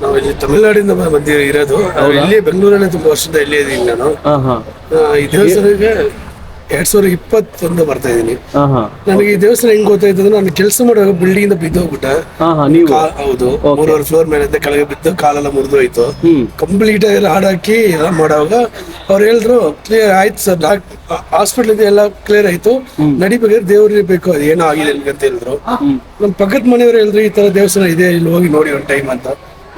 ನಾವು ಇಲ್ಲಿ ತಮಿಳ್ನಾಡಿಂದ ಇರೋದು. ನಾವು ಇಲ್ಲಿ ಬೆಂಗಳೂರಲ್ಲೇ ತುಂಬಾ ವರ್ಷದ ಇಲ್ಲೇ ಇದೀನಿ ನಾನು. ಈ ದೇವಸ್ಥಾನಕ್ಕೆ ಎರಡ್ ಸಾವಿರದ ಇಪ್ಪತ್ತೊಂದು ಬರ್ತಾ ಇದ್ದೀನಿ ನನಗೆ ಈ ದೇವಸ್ಥಾನ ಹೆಂಗ್ ಗೊತ್ತಾಯ್ತು ಅಂದ್ರೆ ನಾನು ಕೆಲಸ ಮಾಡುವಾಗ ಬಿಲ್ಡಿಂಗ್ ಇಂದ ಬಿದ್ದು ಹೋಗ್ಬಿಟ್ಟ. ಹೌದು. ಮೂರುವರೆ ಫ್ಲೋರ್ ಮೇಲೆ ಕೆಳಗೆ ಬಿದ್ದು ಕಾಲೆಲ್ಲ ಮುರಿದೋಯ್ತು. ಹೋಯ್ತು ಕಂಪ್ಲೀಟ್ ಆಗಿ ಹಾಡಾಕಿ ಎಲ್ಲ ಮಾಡುವಾಗ ಅವ್ರು ಹೇಳಿದ್ರು ಕ್ಲಿಯರ್ ಆಯ್ತು ಸರ್ ಹಾಸ್ಪಿಟಲ್ ಹಾಸ್ಪಿಟಲ್ ಎಲ್ಲ ಕ್ಲಿಯರ್ ಆಯ್ತು. ನಡಿಬೇಕಾದ್ರೆ ದೇವ್ರಿಗೆ ಬೇಕು ಅದು ಏನೋ ಆಗಿದೆ ಅಂತ ಹೇಳಿದ್ರು. ನಮ್ ನಮ್ಮ ಪಕ್ಕದ ಮನೆಯವರು ಹೇಳಿದ್ರು ಈ ತರ ದೇವಸ್ಥಾನ ಇದೆ ಇಲ್ಲಿ ಹೋಗಿ ನೋಡಿ ಒಂದು ಟೈಮ್ ಅಂತ.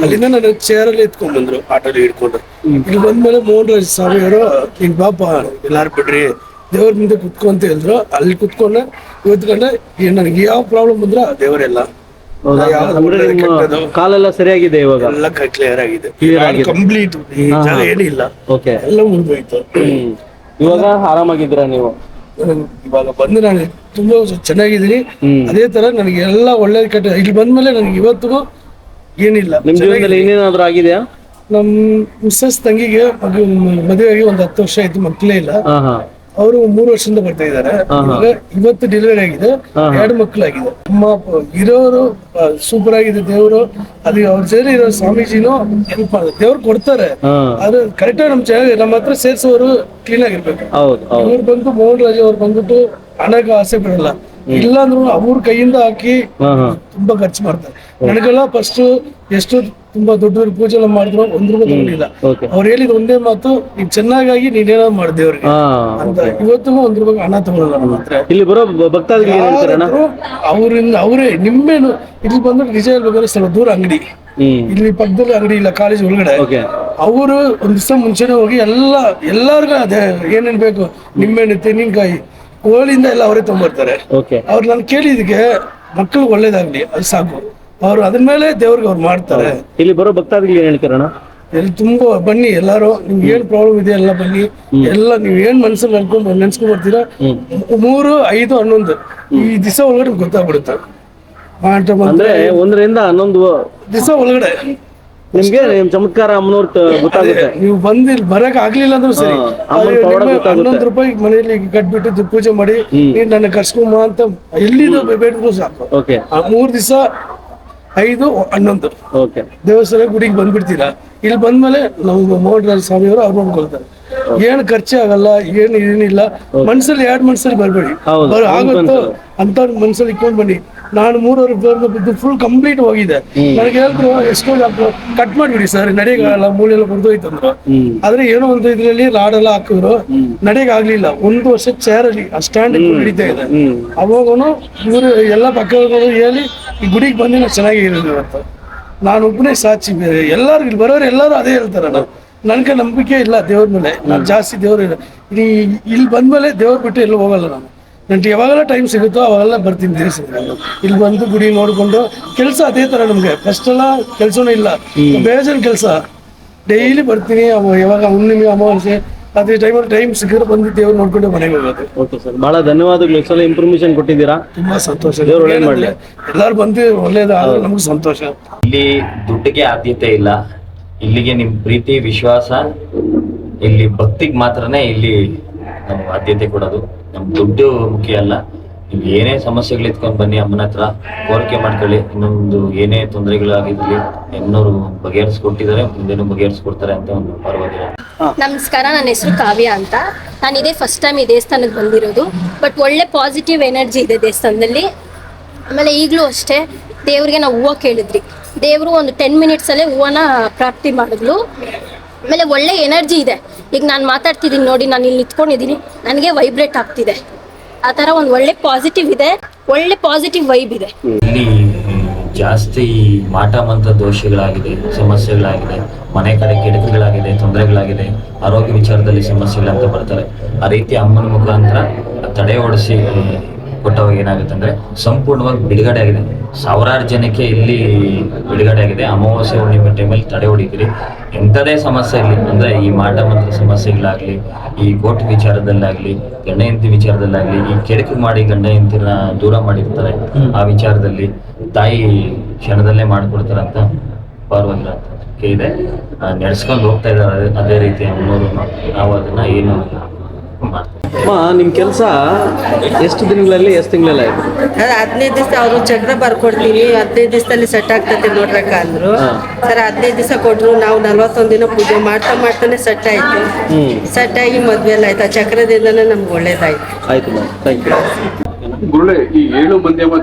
ಅಲ್ಲಿಂದ ನನ್ನ ಚೇರ್ ಅಲ್ಲಿ ಎತ್ಕೊಂಡ್ ಬಂದ್ರು ಆಟೋಲಿ ಹಿಡ್ಕೊಂಡು. ಇಲ್ಲಿ ಬಂದ್ಮೇಲೆ ಮೋಹನ್ ರಾಜ್ ಸ್ವಾಮಿ ಅವರು ಹಿಂಗ್ ಬಾಪ ಎಲ್ಲಾರು ಬಿಡ್ರಿ ದೇವ್ರ ಮುಂದೆ ಕುತ್ಕೊ ಅಂತ ಹೇಳಿದ್ರು. ಅಲ್ಲಿ ಕುತ್ಕೊಂಡೆ ಏನ್ ನನಗೆ ಯಾವ ಪ್ರಾಬ್ಲಮ್ ಬಂದ್ರ ದೇವರೆಲ್ಲ ಕಾಲೆಲ್ಲ ಸರಿಯಾಗಿದೆ ಇವಾಗ? ಎಲ್ಲ ಕ್ಲಿಯರ್ ಆಗಿದೆ. ಕಂಪ್ಲೀಟ್ ಏನಿಲ್ಲ ಓಕೆ ಎಲ್ಲ ಮುಗಿದೋಯ್ತು ಇವಾಗ ಆರಾಮಾಗಿದ್ದೀರಾ ನೀವು? ಇವಾಗ ಬಂದು ನಾನು ತುಂಬಾ ಚೆನ್ನಾಗಿದ್ದೀನಿ. ಅದೇ ತರ ನನಗೆ ಎಲ್ಲ ಒಳ್ಳೆ ಕೆಟ್ಟ ಇಲ್ಲಿ ಬಂದ್ಮೇಲೆ ನನಗೆ ಇವತ್ತಿಗೂ ಏನಿಲ್ಲ. ನಿಮ್ ಜೀವನದಲ್ಲಿ ಏನೇನಾದ್ರೂ ಆಗಿದೆಯಾ? ನಮ್ ಮಿಸ್ಸಸ್ ತಂಗಿಗೆ ಮದುವೆಯಾಗಿ ಒಂದು ಹತ್ತು ವರ್ಷ ಆಯ್ತು ಮಕ್ಕಳೇ ಇಲ್ಲ. ಹಾ ಹಾ. ಅವರು ಮೂರು ವರ್ಷದಿಂದ ಬರ್ತಾ ಇದ್ದಾರೆ. ಇವಾಗ ಇವತ್ತು ಡೆಲಿವರಿ ಆಗಿದೆ. ಎರಡು ಮಕ್ಕಳಾಗಿದೆ. ಅಮ್ಮ ಅಪ್ಪ ಇರೋರು ಸೂಪರ್ ಆಗಿದೆ ದೇವರು. ಅದು ಅವ್ರ ಜೊತೆ ಇರೋ ಸ್ವಾಮೀಜಿನೂ ಹೆಲ್ಪ್ ಮಾಡಿದ್ರು ದೇವ್ರು ಕೊಡ್ತಾರೆ. ಆದ್ರೆ ಕರೆಕ್ಟ್ ಆಗಿ ನಮ್ ಚೆನ್ನಾಗಿ ನಮ್ಮ ಹತ್ರ ಸೇರ್ಸೋರು ಕ್ಲೀನ್ ಆಗಿರ್ಬೇಕು. ಅವ್ರು ಬಂದು ಮೋಹನ್ ರಾಜ್ ಅವ್ರು ಬಂದ್ಬಿಟ್ಟು ಹಣಕ್ಕೆ ಆಸೆ ಬಿಡಲ್ಲ ಇಲ್ಲಾಂದ್ರೂ ಅವ್ರ ಕೈಯಿಂದ ಹಾಕಿ ತುಂಬಾ ಖರ್ಚು ಮಾಡ್ತಾರೆ. ನನಗೆಲ್ಲ ಫಸ್ಟ್ ಎಷ್ಟು ತುಂಬಾ ದೊಡ್ಡ ದೊಡ್ಡ ಪೂಜೆ ಎಲ್ಲ ಮಾಡಿದ್ರು ಒಂದ್ ರೂಪಾಯಿ ತಗೊಂಡಿಲ್ಲ. ಅವ್ರು ಹೇಳಿದ ಒಂದೇ ಮಾತು ಈಗ ಚೆನ್ನಾಗಿ ನೀನೇನೋ ಮಾಡ್ದೆ ಅವ್ರಿಗೆ ಅಂತ. ಇವತ್ತಿಗೂ ಒಂದ್ ರೂಪಾಯಿ ಹಣ ತಗೊಳ್ಳಲ್ಲ ಮಾತ್ರ ಹತ್ರ. ಇಲ್ಲಿ ಬರೋ ಭಕ್ತಾದಿಗಳು ಅವರಿಂದ ಅವರೇ ನಿಮ್ಮೇನು ಇಲ್ಲಿ ಬಂದ್ರೆ ನಿಜ ಹೇಳ್ಬೇಕಾದ್ರೆ ಸ್ವಲ್ಪ ದೂರ ಅಂಗಡಿ. ಇಲ್ಲಿ ಪಕ್ಕದಲ್ಲಿ ಅಂಗಡಿ ಇಲ್ಲ ಕಾಲೇಜ್ ಒಳಗಡೆ. ಅವರು ಒಂದ್ ದಿವಸ ಮುಂಚೆನೆ ಹೋಗಿ ಎಲ್ಲ ಎಲ್ಲಾರ್ಗು ಅದೇ ಏನೇನ್ ಬೇಕು ನಿಂಬೆಹಣ್ಣು ತೆಂಗಿನಕಾಯಿ ಕೋಳಿಯಿಂದ ಎಲ್ಲ ಅವರೇ ತಗೊಂಡ್ಬರ್ತಾರೆ ಅವ್ರು ನಾನು ಕೇಳಿದಕ್ಕೆ ಮಕ್ಕಳು ಒಳ್ಳೇದಾಗ್ಲಿ ಅದು ಸಾಕು. ಅವ್ರು ಅದ್ರ ಮೇಲೆ ದೇವ್ರಿಗೆ ಅವ್ರು ಮಾಡ್ತಾರೆ. ಇಲ್ಲಿ ಬರೋ ಭಕ್ತಾದಿಗಳು ಏನ್ ಹೇಳ್ತಾರಣ ಎಲ್ಲಿ ತುಂಬಾ ಬನ್ನಿ ಎಲ್ಲಾರು ನಿಮ್ಗೆ ಏನ್ ಪ್ರಾಬ್ಲಮ್ ಇದೆ ಎಲ್ಲ ಬನ್ನಿ. ಎಲ್ಲ ನೀವ್ ಏನ್ ಮನ್ಸಲ್ಲಿ ಅನ್ಕೊಂಡ್ ನೆನ್ಸ್ಕೊಂಡ್ ಬರ್ತೀರಾ ಮೂರು ಐದು ಹನ್ನೊಂದು. ಈ ದಿವಸ ಒಳಗಡೆ ಗೊತ್ತಾಗ್ಬಿಡುತ್ತೆ. ಅಂದ್ರೆ ಒಂದರಿಂದ ಹನ್ನೊಂದು ದಿವಸ ಒಳಗಡೆ. ನಿಮ್ಗೆ ನಿಮ್ ಚಮತ್ಕಾರ ಅಮ್ಮನವ್ರ ಗೊತ್ತಾಗುತ್ತೆ. ನೀವು ಬಂದು ಇಲ್ಲಿ ಬರಕ್ ಆಗ್ಲಿಲ್ಲ ಅಂದ್ರೂ ಸರಿ. ಹನ್ನೊಂದು ರೂಪಾಯಿ ಮನೆಯಲ್ಲಿ ಕಟ್ಬಿಟ್ಟು ಪೂಜೆ ಮಾಡಿ ನೀನ್ ನನ್ನ ಕರ್ಸ್ಕೊಂಬ ಅಂತ ಎಲ್ಲಿದು ಬೇಡ ಸಾಕು. ಮೂರ್ ದಿವಸ ಐದು ಹನ್ನೊಂದು. ಓಕೆ. ದೇವಸ್ಥಾನ ಗುಡಿಗೆ ಬಂದ್ಬಿಡ್ತೀರಾ. ಇಲ್ಲಿ ಬಂದ್ಮೇಲೆ ನಾವು ಮೋಹನ್ ರಾಜ ಸ್ವಾಮಿ ಅವರು ಅವ್ರು ನೋಡ್ಕೊಳ್ತಾರೆ ಏನ್ ಖರ್ಚೆ ಆಗಲ್ಲ ಏನ್ ಏನಿಲ್ಲ. ಮನ್ಸಲ್ಲಿ ಎರಡ್ ಮನ್ಸಲ್ಲಿ ಬರ್ಬೇಡಿ. ಅವ್ರು ಆಗುತ್ತೋ ಅಂತ ಮನ್ಸಲ್ಲಿ ಇಟ್ಕೊಂಡ್ ಬನ್ನಿ. ನಾನು ಮೂರುವರೆ ಬಿದ್ದು ಫುಲ್ ಕಂಪ್ಲೀಟ್ ಹೋಗಿದೆ. ನನಗೆ ಹೇಳಿದ್ರು ಎಷ್ಟೋ ಡಾಕ್ಟ್ರು ಕಟ್ ಮಾಡ್ಬಿಡಿ ಸರ್. ನಡೆಯಲ್ಲ ಮೂಳೆಲ್ಲ ಮುರಿದೋಯ್ತು ಅಂದ್ರು. ಆದ್ರೆ ಏನೋ ಒಂದು ಇದ್ರಲ್ಲಿ ರಾಡ್ ಎಲ್ಲ ಹಾಕಿದ್ರು. ನಡೆಯಕ್ ಆಗ್ಲಿಲ್ಲ ಒಂದು ವರ್ಷ ಚೇರ್ ಅಲ್ಲಿ ಆ ಸ್ಟ್ಯಾಂಡ್ ಹಿಡಿತಾ ಇದೆ. ಅವಾಗೂ ಅವಾಗನು ಇವರು ಎಲ್ಲ ಪಕ್ಕದವರು ಹೇಳಿ ಈ ಗುಡಿಗೆ ಬಂದಿನ ಚೆನ್ನಾಗಿ ಚೆನ್ನಾಗಿರೋದು ಇವತ್ತು ನಾನು ಒಬ್ಬನೇ ಸಾಕ್ಷಿ ಬೇರೆ ಎಲ್ಲರೂ ಇಲ್ಲಿ ಬರೋರು ಎಲ್ಲರೂ ಅದೇ ಹೇಳ್ತಾರಣ್ಣ ನನಗೆ ನಂಬಿಕೆ ಇಲ್ಲ ದೇವ್ರ ಮೇಲೆ. ನಾನು ಜಾಸ್ತಿ ದೇವ್ರ ಇಲ್ಲಿ. ಇಲ್ಲಿ ಬಂದ್ಮೇಲೆ ದೇವ್ರ ಬಿಟ್ಟು ಎಲ್ಲೂ ಹೋಗಲ್ಲ ನಾನು. ನನಗೆ ಯಾವಾಗೆಲ್ಲ ಟೈಮ್ ಸಿಗುತ್ತೋ ಅವಾಗೆಲ್ಲ ಬರ್ತೀನಿ ದೇವಸ್ಥಾನ ಇಲ್ಲಿ ಬಂದು ಗುಡಿ ನೋಡ್ಕೊಂಡು ಕೆಲಸ ಅದೇ ತರ ನಮಗೆ. ಫಸ್ಟ್ ಎಲ್ಲ ಕೆಲಸನೂ ಇಲ್ಲ. ಬೇಜಾನ್ ಕೆಲಸ. ಡೈಲಿ ಬರ್ತೀನಿ ಅವ ಯಾವಾಗ ಹುಣ್ಣಿಮೆ ಅಮಾವಾಸ್ಯೆ ಅದೇ ಟೈಮ್ ಟೈಮ್ ಸಿಕ್ಕಿದ್ರೆ ಬಂದು ದೇವ್ರು ನೋಡ್ಕೊಂಡು ಮನೆಗೆ ಹೋಗೋದು. ಓಕೆ ಸರ್ ಬಹಳ ಧನ್ಯವಾದಗಳು. ಸಲ ಇನ್ಫಾರ್ಮೇಶನ್ ಕೊಟ್ಟಿದ್ದೀರಾ? ತುಂಬಾ ಸಂತೋಷ. ದೇವ್ರು ಒಳ್ಳೇದ್ ಮಾಡ್ಲಿ. ಎಲ್ಲಾರು ಬಂದು ಒಳ್ಳೇದಾದ್ರೆ ನಮ್ಗೆ ಸಂತೋಷ. ಇಲ್ಲಿ ದುಡ್ಡಿಗೆ ಆದ್ಯತೆ ಇಲ್ಲ. ಇಲ್ಲಿಗೆ ನಿಮ್ ಪ್ರೀತಿ ವಿಶ್ವಾಸ ಇಲ್ಲಿ ಭಕ್ತಿಗೆ ಮಾತ್ರನೇ ಇಲ್ಲಿ ನಾವು ಆದ್ಯತೆ ಕೊಡೋದು. ನಮ್ ದುಡ್ಡು ಮುಖ್ಯ ಅಲ್ಲ. ನೀವು ಏನೇ ಸಮಸ್ಯೆಗಳು ಎತ್ಕೊಂಡು ಬನ್ನಿ ಅಮ್ಮನ ಹತ್ರ ಕೋರಿಕೆ ಮಾಡ್ಕೊಳ್ಳಿ. ಇನ್ನೊಂದು ಏನೇ ತೊಂದರೆಗಳಾಗಿರ್ಲಿ ಎನ್ನೋರು ಬಗೆಹರಿಸ್ಕೊಟ್ಟಿದ್ದಾರೆ ಮುಂದೇನು ಬಗೆಹರಿಸ್ಕೊಡ್ತಾರೆ ಅಂತ ಒಂದು ಪರವಾಗಿಲ್ಲ. ನಮಸ್ಕಾರ ನನ್ನ ಹೆಸರು ಕಾವ್ಯ ಅಂತ. ನಾನು ಇದೇ ಫಸ್ಟ್ ಟೈಮ್ ಈ ದೇವಸ್ಥಾನಕ್ಕೆ ಬಂದಿರೋದು. ಬಟ್ ಒಳ್ಳೆ ಪಾಸಿಟಿವ್ ಎನರ್ಜಿ ಇದೆ ದೇವಸ್ಥಾನದಲ್ಲಿ. ಆಮೇಲೆ ಈಗಲೂ ಅಷ್ಟೇ ದೇವ್ರಿಗೆ ನಾವು ಹೂವು ಕೇಳಿದ್ರಿ ದೇವರು ಒಂದು ಟೆನ್ ಮಿನಿಟ್ಸಲ್ಲೇ ಹೂವನ್ನ ಪ್ರಾಪ್ತಿ ಮಾಡಿದ್ಲು. ಆಮೇಲೆ ಒಳ್ಳೆ ಎನರ್ಜಿ ಇದೆ. ಈಗ ನಾನು ಮಾತಾಡ್ತಿದ್ದೀನಿ ನೋಡಿ ನಾನು ಇಲ್ಲಿ ನಿಂತ್ಕೊಂಡಿದ್ದೀನಿ. ನನಗೆ ವೈಬ್ರೇಟ್ ಆಗ್ತಿದೆ. ಆ ತರ ಒಂದು ಒಳ್ಳೆ ಪಾಸಿಟಿವ್ ಇದೆ, ಒಳ್ಳೆ ಪಾಸಿಟಿವ್ ವೈಬ್ ಇದೆ. ಇಲ್ಲಿ ಜಾಸ್ತಿ ಮಾಟ ಮಂತ್ರ ದೋಷಗಳಾಗಿದೆ, ಸಮಸ್ಯೆಗಳಾಗಿದೆ, ಮನೆ ಕಡೆ ಕೆಡಕುಗಳಾಗಿದೆ ತೊಂದರೆಗಳಾಗಿದೆ, ಆರೋಗ್ಯ ವಿಚಾರದಲ್ಲಿ ಸಮಸ್ಯೆಗಳಂತ ಬರ್ತಾರೆ. ಆ ರೀತಿ ಅಮ್ಮನ ಮುಖಾಂತರ ತಡೆ ಓಡಿಸಿ, ಕೊಟ್ಟವಾಗ ಏನಾಗುತ್ತೆ ಅಂದ್ರೆ ಸಂಪೂರ್ಣವಾಗಿ ಬಿಡುಗಡೆ ಆಗಿದೆ. ಸಾವಿರಾರು ಜನಕ್ಕೆ ಇಲ್ಲಿ ಬಿಡುಗಡೆ ಆಗಿದೆ ಅಮಾವಾಸ್ಯೆ ಹುಣ್ಣಿಮೆ ಟೈಮಲ್ಲಿ ತಡೆ ಹೊಡಿತೀರಿ. ಎಂಥದೇ ಸಮಸ್ಯೆ ಇರಲಿ, ಅಂದ್ರೆ ಈ ಮಾಟ ಮಂತ್ರ ಸಮಸ್ಯೆಗಳಾಗ್ಲಿ, ಈ ಕೋರ್ಟ್ ವಿಚಾರದಲ್ಲಾಗಲಿ, ಗಂಡ ಹೆಂಡತಿ ವಿಚಾರದಲ್ಲಾಗಲಿ, ಈ ಕೆಡಕು ಮಾಡಿ ಗಂಡ ಹೆಂಡತಿನ ದೂರ ಮಾಡಿರ್ತಾರೆ, ಆ ವಿಚಾರದಲ್ಲಿ ತಾಯಿ ಕ್ಷಣದಲ್ಲೇ ಮಾಡಿಕೊಡ್ತಾರಂತ ಪರವಾಗಿಲ್ಲ ಇದೆ. ನಡೆಸ್ಕೊಂಡು ಹೋಗ್ತಾ ಇದ್ದಾರೆ. ಅದೇ ರೀತಿ ಅಮ್ಮನವರು ನಾವು ಅದನ್ನ ಏನು ಮಾಡ್ತೀವಿ? ಅಮ್ಮ ನಿಮ್ಮ ಕೆಲಸ ಎಷ್ಟು ದಿನಗಳಲ್ಲಿ ಎಷ್ಟು ತಿಂಗಳಲ್ಲಿ ಆಯ್ತು? ಅದು ಹದಿನೈದು ದಿವಸ ಅವರು ಚಕ್ರ ಬರ್ಕೊಡ್ತೀವಿ. ಹದಿನೈದು ದಿವಸದಲ್ಲಿ ಸೆಟ್ ಆಗ್ತದೆ ನೋಡ್ರಕ್ಕ ಅಂದ್ರು. ಸರ್ ಹದಿನೈದು ದಿವಸ ಕೊಟ್ರು ನಾವು ನಲ್ವತ್ತೊಂದು ದಿನ ಪೂಜೆ ಮಾಡ್ತಾ ಮಾಡ್ತಾನೆ ಸೆಟ್ ಆಯ್ತು. ಸೆಟ್ ಆಗಿ ಮದ್ವೆ ಎಲ್ಲ ಆಯ್ತು. ಆ ಚಕ್ರದಿಂದನೇ ನಮ್ಗೆ ಒಳ್ಳೇದಾಯ್ತು. ಆಯ್ತು ಮ್ಯಾಮ್ ಥ್ಯಾಂಕ್ ಯು ಗುರುಳೆ ಈ ಏಳು ಮಂದಿಯಮ್ಮ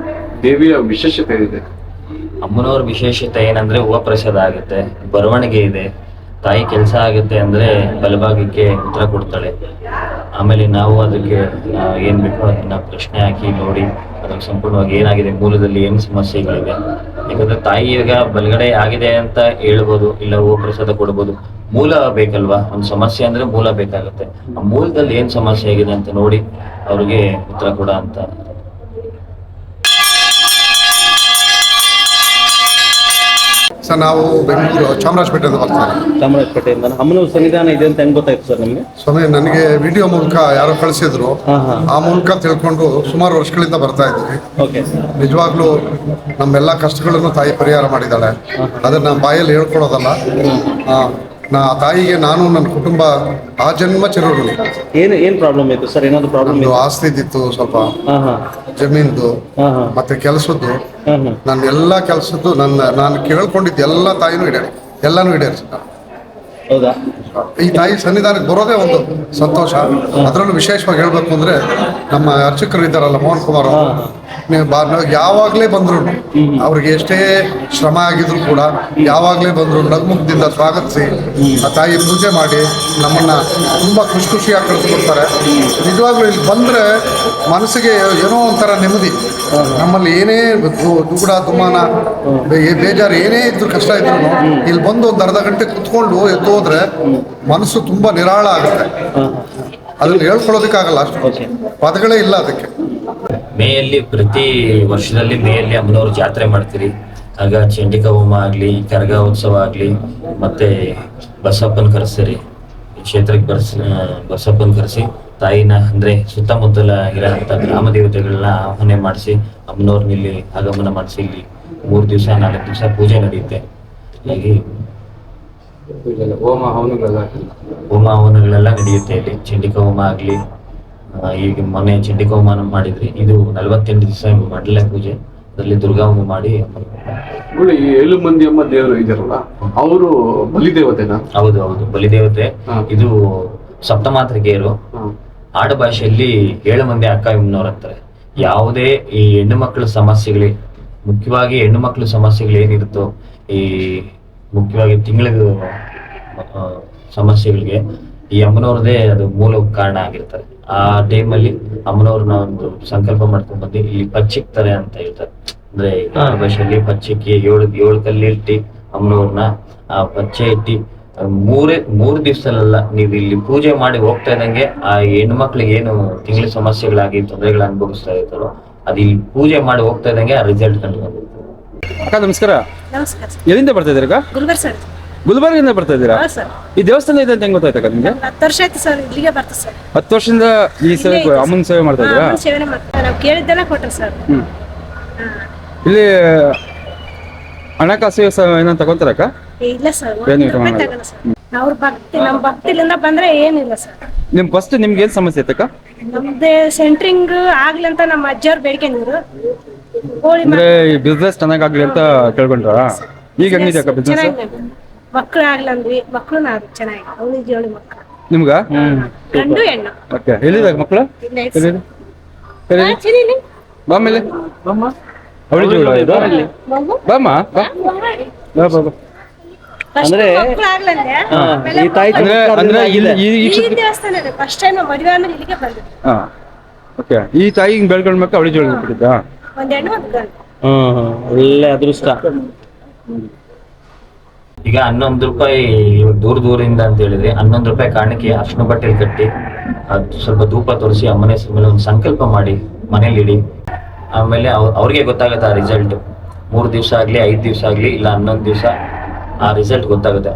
ದೇವಿಯ ವಿಶೇಷತೆ ಇದೆ. ಅಮ್ಮನವ್ರ ವಿಶೇಷತೆ ಏನಂದ್ರೆ ಹೂವ ಪ್ರಸಾದ ಆಗುತ್ತೆ ಬರವಣಿಗೆ ಇದೆ. ತಾಯಿ ಕೆಲಸ ಆಗುತ್ತೆ ಅಂದ್ರೆ ಬಲಭಾಗಕ್ಕೆ ಉತ್ತರ ಕೊಡ್ತಾಳೆ. ಆಮೇಲೆ ನಾವು ಅದಕ್ಕೆ ಏನು ಬೇಕೋ ಅದನ್ನು ಪ್ರಶ್ನೆ ಹಾಕಿ ನೋಡಿ, ಅದಕ್ಕೆ ಸಂಪೂರ್ಣವಾಗಿ ಏನಾಗಿದೆ, ಮೂಲದಲ್ಲಿ ಏನು ಸಮಸ್ಯೆಗಳಿವೆ. ಯಾಕಂದ್ರೆ ತಾಯಿ ಈಗ ಬಲಗಡೆ ಆಗಿದೆ ಅಂತ ಹೇಳ್ಬೋದು, ಇಲ್ಲ ಹೂ ಪ್ರಸಾದ ಕೊಡ್ಬೋದು, ಮೂಲ ಬೇಕಲ್ವಾ? ಒಂದು ಸಮಸ್ಯೆ ಅಂದ್ರೆ ಮೂಲ ಬೇಕಾಗುತ್ತೆ. ಆ ಮೂಲದಲ್ಲಿ ಏನು ಸಮಸ್ಯೆ ಆಗಿದೆ ಅಂತ ನೋಡಿ, ಅವ್ರಿಗೆ ಉತ್ತರ ಕೊಡ ಅಂತ ಸರ್ ನಾವು ಬೆಂಗಳೂರು ಚಾಮರಾಜಪೇಟೆಯಿಂದ ಬರ್ತಾರೆ ಚಾಮರಾಜಪೇಟೆಯಿಂದ. ಅಮ್ಮನವ್ರ ಸನ್ನಿಧಾನ ಇದೆ ಅಂತ ಹೆಂಗ್ ಗೊತ್ತಾಯ್ತು ಸರ್ ನಿಮಗೆ? ಸ್ವಾಮಿ ನನಗೆ ವಿಡಿಯೋ ಮೂಲಕ ಯಾರೋ ಕಳಿಸಿದ್ರು. ಆ ಮೂಲಕ ತಿಳ್ಕೊಂಡು ಸುಮಾರು ವರ್ಷಗಳಿಂದ ಬರ್ತಾ ಇದ್ದೀವಿ. ಓಕೆ. ನಿಜವಾಗ್ಲೂ ನಮ್ಮೆಲ್ಲ ಕಷ್ಟಗಳನ್ನು ತಾಯಿ ಪರಿಹಾರ ಮಾಡಿದ್ದಾಳೆ. ಅದನ್ನ ಬಾಯಲ್ಲಿ ಹೇಳ್ಕೊಳ್ಳೋದಲ್ಲ. ಆ, ನಾ ತಾಯಿಗೆ ನಾನು ನನ್ನ ಕುಟುಂಬ ಆ ಜನ್ಮ ಚಿರಋಣಿ. ಏನು ಏನು ಪ್ರಾಬ್ಲಮ್ ಇತ್ತು ಸರ್? ಏನಾದರೂ ಪ್ರಾಬ್ಲಮ್ ಇತ್ತು ಆಸ್ತಿ ಇದ್ದಿತ್ತು ಸ್ವಲ್ಪ. ಹಾಂ ಹಾಂ. ಜಮೀನ್ದು ಮತ್ತೆ ಕೆಲಸದ್ದು ನನ್ನ ಎಲ್ಲಾ ಕೆಲಸದ್ದು ನನ್ನ ನಾನು ಕೇಳ್ಕೊಂಡಿದ್ದು ಎಲ್ಲಾ ತಾಯಿನೂ ಇಡೇರಿ ಎಲ್ಲಾನು ಇಡೇರಿ ಹೌದಾ? ಈ ತಾಯಿ ಸನ್ನಿಧಾನಕ್ಕೆ ಬರೋದೇ ಒಂದು ಸಂತೋಷ. ಅದರಲ್ಲೂ ವಿಶೇಷವಾಗಿ ಹೇಳ್ಬೇಕು ಅಂದ್ರೆ ನಮ್ಮ ಅರ್ಚಕರು ಇದ್ದಾರಲ್ಲ, ಮೋಹನ್ ಕುಮಾರ್ ಅವರು. ನೀವು ಬಾ ಯಾವಾಗಲೇ ಬಂದ್ರು ಅವ್ರಿಗೆ ಎಷ್ಟೇ ಶ್ರಮ ಆಗಿದ್ರು ಕೂಡ ಯಾವಾಗಲೇ ಬಂದ್ರು ನಗ್ಮುಖದಿಂದ ಸ್ವಾಗತಿಸಿ, ಆ ತಾಯಿ ಪೂಜೆ ಮಾಡಿ ನಮ್ಮನ್ನ ತುಂಬಾ ಖುಷಿ ಖುಷಿಯಾಗಿ ಕಳಿಸ್ಕೊಡ್ತಾರೆ. ನಿಜವಾಗ್ಲೂ ಇಲ್ಲಿ ಬಂದ್ರೆ ಮನಸ್ಸಿಗೆ ಏನೋ ಒಂಥರ ನೆಮ್ಮದಿ. ನಮ್ಮಲ್ಲಿ ಏನೇ ದುಗುಡ, ದುಮಾನ ಬೇಜಾರು ಏನೇ ಇದ್ರು ಕಷ್ಟ ಇದ್ರು ಇಲ್ಲಿ ಬಂದು ಒಂದು ಅರ್ಧ ಗಂಟೆ ಕುತ್ಕೊಂಡು ಎದ್ದು ಹೋದ್ರೆ ಮನಸ್ಸು ತುಂಬಾ ನಿರಾಳ ಆಗುತ್ತೆ. ಅದನ್ನ ಹೇಳ್ಕೊಳ್ಳೋದಕ್ಕಾಗಲ್ಲ. ಅಷ್ಟು ಪದಗಳೇ ಇಲ್ಲ ಅದಕ್ಕೆ. ಮೇಯಲ್ಲಿ ಪ್ರತಿ ವರ್ಷದಲ್ಲಿ ಮೇಯಲ್ಲಿ ಅಮ್ಮನವ್ರ ಜಾತ್ರೆ ಮಾಡ್ತೀರಿ. ಆಗ ಚಂಡಿಕ ಹೋಮ ಆಗ್ಲಿ ಕರಗ ಉತ್ಸವ ಆಗ್ಲಿ ಮತ್ತೆ ಬಸಪ್ಪನ ಕರೆಸ್ತೀರಿ. ಕ್ಷೇತ್ರಕ್ಕೆ ಬರ್ಸ್ ಬಸಪ್ಪನ ಕರೆಸಿ ತಾಯಿನ ಅಂದ್ರೆ ಸುತ್ತಮುತ್ತಲ ಇರೋಂಥ ಗ್ರಾಮ ದೇವತೆಗಳನ್ನ ಆಹ್ವಾನ ಮಾಡಿಸಿ ಅಮ್ಮನವ್ರನ್ನ ಇಲ್ಲಿ ಆಗಮನ ಮಾಡಿಸಿ ಇಲ್ಲಿ ಮೂರು ದಿವಸ ನಾಲ್ಕು ದಿವಸ ಪೂಜೆ ನಡೆಯುತ್ತೆ. ಹೀಗಾಗಿ ಹೋಮ ಹವನಗಳೆಲ್ಲ ಹೋಮ ಹವನಗಳೆಲ್ಲ ನಡೆಯುತ್ತೆ. ಇಲ್ಲಿ ಚಂಡಿಕ ಹೋಮ ಆಗ್ಲಿ ಈಗ ಮೊನ್ನೆ ಚಂಡಿಕ ಹೋಮ ಮಾಡಿದ್ರಿ. ಇದು ನಲವತ್ತೆಂಟು ದಿವಸ ಮಾಡಲೇ ಪೂಜೆ. ಅದರಲ್ಲಿ ದುರ್ಗಾ ಹೋಮ ಮಾಡಿ. ಏಳು ಮಂದಿ ಅಮ್ಮ ದೇವರು ಇದಾರಲ್ಲ ಅವರು ಬಲಿದೇವತೆನಾ? ಹೌದು ಹೌದು. ಬಲಿದೇವತೆ. ಇದು ಸಪ್ತಮಾತ್ರ ಗೇರು. ಆಡ ಭಾಷೆಯಲ್ಲಿ ಏಳು ಮಂದಿ ಅಕ್ಕ ಇಮ್ಮನವ್ರು ಅಂತಾರೆ. ಯಾವುದೇ ಈ ಹೆಣ್ಣು ಮಕ್ಕಳ ಸಮಸ್ಯೆಗಳೇ ಮುಖ್ಯವಾಗಿ ಹೆಣ್ಣು ಮಕ್ಕಳ ಸಮಸ್ಯೆಗಳು ಏನಿರುತ್ತೋ ಈ ಮುಖ್ಯವಾಗಿ ತಿಂಗಳಿಗೆ ಸಮಸ್ಯೆಗಳಿಗೆ ಈ ಅಮ್ಮನವ್ರದೇ ಅದು ಮೂಲ ಕಾರಣ ಆಗಿರ್ತಾರೆ. ಆ ಟೈಮಲ್ಲಿ ಅಮ್ಮನವ್ರನ್ನ ಒಂದು ಸಂಕಲ್ಪ ಮಾಡ್ಕೊಂಡ್ ಬಂದು ಇಲ್ಲಿ ಪಚ್ಚಿಕ್ತಾರೆ ಅಂತ ಹೇಳ್ತಾರೆ. ಅಂದ್ರೆ ಭಾಷೆಯಲ್ಲಿ ಪಚ್ಚಿಕ್ಕಿ ಏಳು ಏಳು ಕಲ್ಲಿ ಇಟ್ಟಿ ಅಮ್ಮನವ್ರನ್ನ ಆ ಪಚ್ಚೆ ಇಟ್ಟಿ ಮೂರೇ ಮೂರು ದಿವ್ಸಲ್ಲ ನೀವು ಇಲ್ಲಿ ಪೂಜೆ ಮಾಡಿ ಹೋಗ್ತಾ ಇದ್ದಂಗೆ ಆ ಹೆಣ್ಣು ಮಕ್ಳಿಗೆ ಏನು ತಿಂಗಳ ಸಮಸ್ಯೆಗಳಾಗಿ ತೊಂದರೆಗಳು ಅನುಭವಿಸ್ತಾ ಇರ್ತಾರೋ ಅದು ಇಲ್ಲಿ ಪೂಜೆ ಮಾಡಿ ಹೋಗ್ತಾ ಇದ್ದಂಗೆ ಆ ರಿಸಲ್ಟ್ ಕಂಡು ಬಂದಿರ್ತದೆ. ಅಕ್ಕ ನಮಸ್ಕಾರ. ನಮಸ್ಕಾರ ಎಲ್ಲಿಂದ ಬರ್ತಾ ಇದ್ದೀರಾ ಗುಲ್ಬರ್ಗ ಸರ್. ಗುಲ್ಬರ್ಗಿಂದ ಬರ್ತಾ ಇದ್ದೀರಾ? ಹಾ ಸರ್. ಈ ದೇವಸ್ಥಾನ ಇದೆ ಅಂತ ಹೆಂಗ್ ಗೊತ್ತಾಯ್ತಕ್ಕ ನಿಮ್ಗೆ? ಹತ್ತು ವರ್ಷ ಆಯ್ತು ಸರ್ ಇಲ್ಲಿಗೆ ಬರ್ತಾ ಸರ್. ಹತ್ತು ವರ್ಷದಿಂದ ಈ ಸೇವೆ ಅಮ್ಮನ ಸೇವೆ ಮಾಡ್ತಾ ಇದ್ದೀರಾ? ಅಮ್ಮನ್ ಸೇವೆನೇ ಮಾಡ್ತಾರೆ ನಾವು ಕೇಳಿದ್ದೆಲ್ಲ ಕೊಟ್ರು ಸರ್. ಹ್ಮ್. ಇಲ್ಲಿ ಹಣಕಾಸು ಸ- ಏನೋ ತಗೊಂತಾರಕ್ಕ? ಏ, ಇಲ್ಲ ಸರ್ ಏನು ಒಂದು ರೂಪಾಯಿ ಇಲ್ಲ. ಸರ್. ಅವ್ರ ಭಕ್ತಿ ನಮ್ಮ ಭಕ್ತಿಲಿಂದ ಬಂದ್ರೆ ಏನಿಲ್ಲ ಸರ್. ನಿಮ್ ಫಸ್ಟ್ ನಿಮ್ಗೆ ಏನ್ ಸಮಸ್ಯೆ ಇತ್ತಕ್ಕ ನಮ್ದೇ ಸೆಂಟ್ರಿಂಗ್ ಆಗ್ಲಿ ಅಂತ ನಮ್ಮ ಅಜ್ಜಿಯವ್ರು ಬೇಡ್ಕೊಂಡಿದ್ರು ಕೋಳಿ ಅಂದ್ರೆ ಬಿಸ್ನೆಸ್ ಚೆನ್ನಾಗಾಗ್ಲಿ ಅಂತ ಕೇಳ್ಕೊಂಡ್ರ? ಈಗ ಹೆಂಗಿದೆ ಅಕ್ಕ ಬಿಸ್ನೆಸ್ ಮಕ್ಳು ಆಗ್ಲಂದ್ವಿ ಮಕ್ಳು ನಾವು ಚೆನ್ನಾಗಿ ಅವಳಿ ಜೋಳಿ ಮಕ್ಳು. ನಿಮ್ಗ? ಗಂಡು ಹೆಣ್ಣು. ಓಕೆ ಎಲ್ಲಿದಾಗ ಮಕ್ಕಳು ಇಲ್ಲ ಐತೆ ಎಲ್ಲಿ ಸರ್. ಹಾ, ಚಿನಿ ಬಾ ಮೇಲೆ ಅವಳಿ ಜೋಳ ಇದು? ಮಗು? ಬಾಮ್ಮ? ಬಾ. ಬಾ ಬಾ ಬಾ. ಅಂದ್ರೆ- ಮಕ್ಳು ಆಗ್ಲಂದೆ ಈ ತಾಯಿ ಅಂದ್ರೆ ಅಂದ್ರೆ ಇಲ್ಲಿ ಈ ಈ ಈ ದೇವಸ್ಥಾನ ಫಸ್ಟ್ ಟೈಮ್ ಮದುವೆ ಆದ್ಮೇಲೆ ಇಲ್ಲಿಗೆ ಬಂದಿದ್ದು ಹಾ ಓಕೆ. ಈ ತಾಯಿ ಹಿಂಗ್ ಬೆಳ್ಕೊಂಡ್ಬೇಕು ಅವಳಿ ಜೋಳ ಬಿಟ್ಟಿದ್ದಾ? ಒಂದ್ ಹೆಣ್ಣು ಒಂದು ಗಂಡು. ಹ್ಮ್ ಒಳ್ಳೆ ಅದೃಷ್ಟ. ಈಗ ಹನ್ನೊಂದು ರೂಪಾಯಿ ದೂರ ದೂರಿಂದ ಅಂತ ಹೇಳಿದ್ರೆ ಹನ್ನೊಂದು ರೂಪಾಯಿ ಕಾರಣಕ್ಕೆ ಅರ್ಶಿನ ಬಟ್ಟೆಲಿ ಕಟ್ಟಿ, ಅದು ಸ್ವಲ್ಪ ಧೂಪ ತೋರಿಸಿ ಅಮ್ಮನ ಹೆಸರು ಮೇಲೆ ಒಂದು ಸಂಕಲ್ಪ ಮಾಡಿ ಮನೇಲಿ ಇಡಿ. ಆಮೇಲೆ ಅವ್- ಅವ್ರಿಗೆ ಗೊತ್ತಾಗುತ್ತೆ ಆ ರಿಸಲ್ಟ್ ಮೂರು ದಿವಸ ಆಗಲಿ, ಐದು ದಿವಸ ಆಗಲಿ, ಇಲ್ಲ ಹನ್ನೊಂದು ದಿವಸ ಆ ರಿಸಲ್ಟ್ ಗೊತ್ತಾಗುತ್ತೆ.